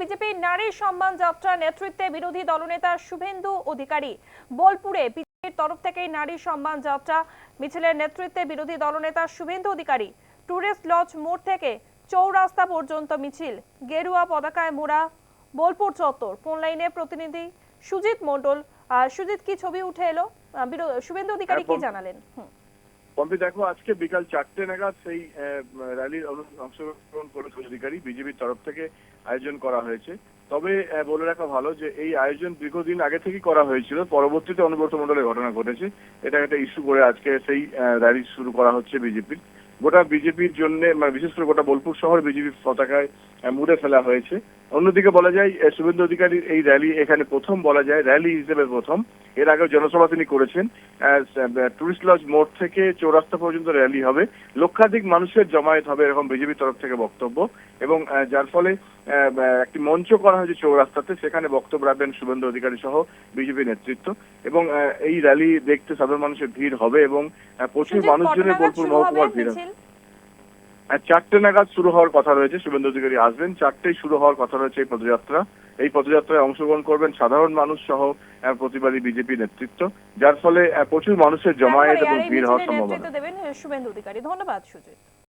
বিজেপির নারী সম্মান যাত্রা নেতৃত্বে বিরোধী দলনেতা শুভেন্দু অধিকারী বোলপুরে বিজেপির তরফ থেকে নারী সম্মান যাত্রা মিছিলের নেতৃত্বে বিরোধী দলনেতা শুভেন্দু অধিকারী টুরিস্ট লজ মোড় থেকে চৌরাস্তা পর্যন্ত মিছিল গেরুয়া পতাকায় মোড়া বোলপুর চত্বর। ফোন লাইনে প্রতিনিধি সুজিত মণ্ডল। আহ, সুজিত কি ছবি উঠে এলো? শুভেন্দু অধিকারী কি জানালেন? হুম। পম্পি দেখো, আজকে বিকাল চারটে নাগাদ সেই র্যালির অংশগ্রহণ করেছে অধিকারী বিজেপির তরফ থেকে আয়োজন করা হয়েছে। তবে বলে রাখা ভালো যে, এই আয়োজন দীর্ঘদিন আগে থেকেই করা হয়েছিল। পরবর্তীতে অনুব্রত মন্ডলের ঘটনা ঘটেছে। এটা একটা ইস্যু করে আজকে সেই র্যালি শুরু করা হচ্ছে বিজেপির। গোটা বিজেপির জন্য মানে বিশেষ করে গোটা বোলপুর শহর বিজেপির পতাকায় মুড়ে ফেলা হয়েছে। অন্যদিকে বলা যায় শুভেন্দু অধিকারীর এই র্যালি এখানে প্রথম বলা যায়, র্যালি হিসেবে প্রথম। এর আগে জনসভা তিনি করেছেন। টুরিস্ট লজ মোড় থেকে চৌরাস্তা পর্যন্ত র্যালি হবে। লক্ষাধিক মানুষের জমায়েত হবে এরকম বিজেপির তরফ থেকে বক্তব্য। এবং আহ, যার ফলে আহ, আহ, একটি মঞ্চ করা হয়েছে চৌরাস্তাতে। সেখানে বক্তব্য রাখবেন শুভেন্দু অধিকারী সহ বিজেপি নেতৃত্ব। এবং এই র্যালি দেখতে সাধারণ মানুষের ভিড় হবে এবং প্রচুর মানুষজনের বোলপুর মহকুমার ভিড় হবে। চারটে নাগাদ শুরু হওয়ার কথা রয়েছে শুভেন্দু অধিকারী আসবেন চারটেই শুরু হওয়ার কথা রয়েছে এই পদযাত্রা। এই পদযাত্রায় অংশগ্রহণ করবেন সাধারণ মানুষ সহ প্রতিবাদী বিজেপি নেতৃত্ব যার ফলে প্রচুর মানুষের জমায়েত এবং ভিড় হওয়ার সম্ভাবনা। দেবেন শুভেন্দু অধিকারী। ধন্যবাদ সুজিত।